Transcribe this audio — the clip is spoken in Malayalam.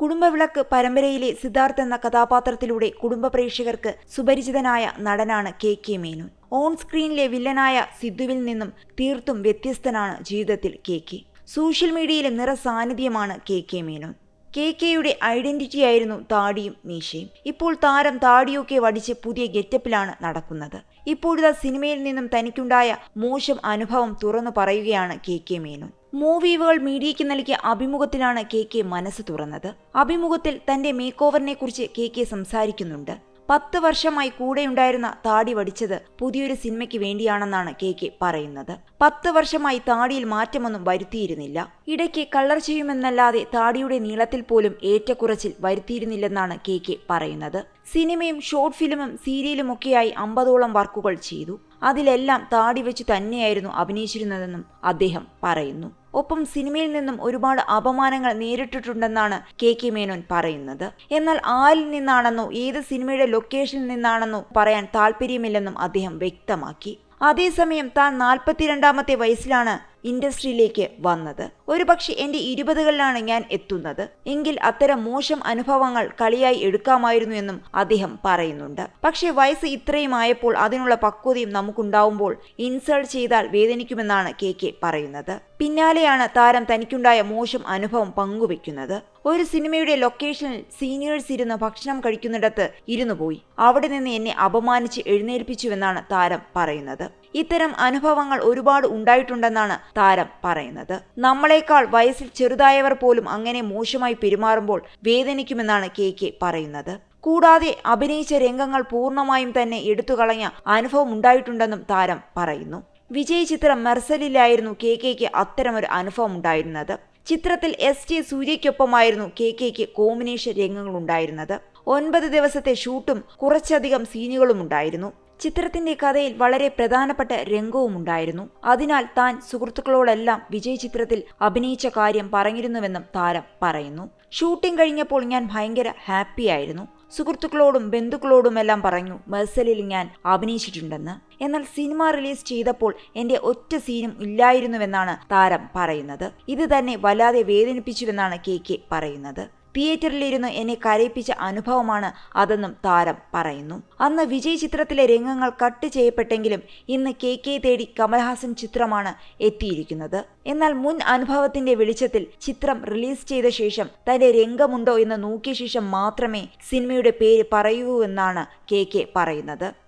കുടുംബവിളക്ക് പരമ്പരയിലെ സിദ്ധാർത്ഥ് എന്ന കഥാപാത്രത്തിലൂടെ കുടുംബ പ്രേക്ഷകർക്ക് സുപരിചിതനായ നടനാണ് കെ കെ മേനോൻ. ഓൺ സ്ക്രീനിലെ വില്ലനായ സിദ്ധുവിൽ നിന്നും തീർത്തും വ്യത്യസ്തനാണ് ജീവിതത്തിൽ കെ കെ. സോഷ്യൽ മീഡിയയിലെ നിറ സാന്നിധ്യമാണ് കെ കെ മേനോൻ. കെ കെയുടെ ഐഡന്റിറ്റി ആയിരുന്നു താടിയും മീശയും. ഇപ്പോൾ താരം താടിയൊക്കെ വടിച്ച് പുതിയ ഗെറ്റപ്പിലാണ് നടക്കുന്നത്. ഇപ്പോഴത്തെ സിനിമയിൽ നിന്നും തനിക്കുണ്ടായ മോശം അനുഭവം തുറന്നു പറയുകയാണ് കെ കെ മേനോൻ. മൂവീവുകൾ മീഡിയയ്ക്ക് നൽകിയ അഭിമുഖത്തിലാണ് കെ കെ മനസ്സ് തുറന്നത്. അഭിമുഖത്തിൽ തന്റെ മേക്ക് ഓവറിനെ കുറിച്ച് കെ കെ സംസാരിക്കുന്നുണ്ട്. പത്ത് വർഷമായി കൂടെയുണ്ടായിരുന്ന താടി വടിച്ചത് പുതിയൊരു സിനിമയ്ക്ക് വേണ്ടിയാണെന്നാണ് കെ കെ പറയുന്നത്. പത്ത് വർഷമായി താടിയിൽ മാറ്റമൊന്നും വരുത്തിയിരുന്നില്ല. ഇടയ്ക്ക് കളർ ചെയ്യുമെന്നല്ലാതെ താടിയുടെ നീളത്തിൽ പോലും ഏറ്റക്കുറച്ചിൽ വരുത്തിയിരുന്നില്ലെന്നാണ് കെ കെ പറയുന്നത്. സിനിമയും ഷോർട്ട് ഫിലിമും സീരിയലും ഒക്കെയായി അമ്പതോളം വർക്കുകൾ ചെയ്തു. അതിലെല്ലാം താടി വെച്ച് തന്നെയായിരുന്നു അഭിനയിച്ചിരുന്നതെന്നും അദ്ദേഹം പറയുന്നു. ഒപ്പം സിനിമയിൽ നിന്നും ഒരുപാട് അപമാനങ്ങൾ നേരിട്ടിട്ടുണ്ടെന്നാണ് കെ കെ മേനോൻ പറയുന്നത്. എന്നാൽ ആരിൽ നിന്നാണെന്നോ ഏത് സിനിമയുടെ ലൊക്കേഷനിൽ നിന്നാണെന്നോ പറയാൻ താല്പര്യമില്ലെന്നും അദ്ദേഹം വ്യക്തമാക്കി. അതേസമയം താൻ നാൽപ്പത്തിരണ്ടാമത്തെ വയസ്സിലാണ് ഇൻഡസ്ട്രിയിലേക്ക് വന്നത്. ഒരുപക്ഷെ എന്റെ ഇരുപതുകളിലാണ് ഞാൻ എത്തുന്നത്. എങ്കിൽ അത്തരം മോശം അനുഭവങ്ങൾ കളിയായി എടുക്കാമായിരുന്നു എന്നും അദ്ദേഹം പറയുന്നുണ്ട്. പക്ഷേ വയസ്സ് ഇത്രയും ആയപ്പോൾ അതിനുള്ള പക്വതയും നമുക്കുണ്ടാവുമ്പോൾ ഇൻസൾട്ട് ചെയ്താൽ വേദനിക്കുമെന്നാണ് കെ കെ പറയുന്നത്. പിന്നാലെയാണ് താരം തനിക്കുണ്ടായ മോശം അനുഭവം പങ്കുവെക്കുന്നത്. ഒരു സിനിമയുടെ ലൊക്കേഷനിൽ സീനിയേഴ്സ് ഇരുന്ന് ഭക്ഷണം കഴിക്കുന്നിടത്ത് ഇരുന്നു പോയി അവിടെ നിന്ന് എന്നെ അപമാനിച്ച് എഴുന്നേൽപ്പിച്ചുവെന്നാണ് താരം പറയുന്നത്. ഇത്തരം അനുഭവങ്ങൾ ഒരുപാട് ഉണ്ടായിട്ടുണ്ടെന്നാണ് താരം പറയുന്നത്. നമ്മളെക്കാൾ വയസ്സിൽ ചെറുതായവർ പോലും അങ്ങനെ മോശമായി പെരുമാറുമ്പോൾ വേദനിക്കുമെന്നാണ് കെ കെ പറയുന്നത്. കൂടാതെ അഭിനയിച്ച രംഗങ്ങൾ പൂർണമായും തന്നെ എടുത്തുകളഞ്ഞ അനുഭവം ഉണ്ടായിട്ടുണ്ടെന്നും താരം പറയുന്നു. വിജയ് ചിത്രം മെർസലിലായിരുന്നു കെ കെക്ക് അത്തരമൊരു അനുഭവം ഉണ്ടായിരുന്നത്. ചിത്രത്തിൽ എസ് ടി സൂര്യയ്ക്കൊപ്പമായിരുന്നു കെ കെക്ക് കോമ്പിനേഷൻ രംഗങ്ങൾ ഉണ്ടായിരുന്നത് ഒൻപത് ദിവസത്തെ ഷൂട്ടും കുറച്ചധികം സീനുകളും ഉണ്ടായിരുന്നു. ചിത്രത്തിന്റെ കഥയിൽ വളരെ പ്രധാനപ്പെട്ട രംഗവും ഉണ്ടായിരുന്നു അതിനാൽ താൻ സുഹൃത്തുക്കളോടെല്ലാം വിജയ് ചിത്രത്തിൽ അഭിനയിച്ച കാര്യം പറഞ്ഞിരുന്നുവെന്നും താരം പറയുന്നു. ഷൂട്ടിംഗ് കഴിഞ്ഞപ്പോൾ ഞാൻ ഭയങ്കര ഹാപ്പിയായിരുന്നു സുഹൃത്തുക്കളോടും ബന്ധുക്കളോടുമെല്ലാം പറഞ്ഞു മെർസലിൽ ഞാൻ അഭിനയിച്ചിട്ടുണ്ടെന്ന്. എന്നാൽ സിനിമ റിലീസ് ചെയ്തപ്പോൾ എന്റെ ഒറ്റ സീനും ഇല്ലായിരുന്നുവെന്നാണ് താരം പറയുന്നത്. ഇത് തന്നെ വല്ലാതെ വേദനിപ്പിച്ചുവെന്നാണ് കെ കെ പറയുന്നത്. തിയേറ്ററിലിരുന്ന് എന്നെ കരയിപ്പിച്ച അനുഭവമാണ് അതെന്നും താരം പറയുന്നു. അന്ന് വിജയ് ചിത്രത്തിലെ രംഗങ്ങൾ കട്ട് ചെയ്യപ്പെട്ടെങ്കിലും ഇന്ന് കെ കെ തേടി കമൽഹാസൻ ചിത്രമാണ് എത്തിയിരിക്കുന്നത്. എന്നാൽ മുൻ അനുഭവത്തിന്റെ വെളിച്ചത്തിൽ ചിത്രം റിലീസ് ചെയ്ത ശേഷം തന്റെ രംഗമുണ്ടോ എന്ന് നോക്കിയ ശേഷം മാത്രമേ സിനിമയുടെ പേര് പറയൂ എന്നാണ് കെ കെ പറയുന്നത്.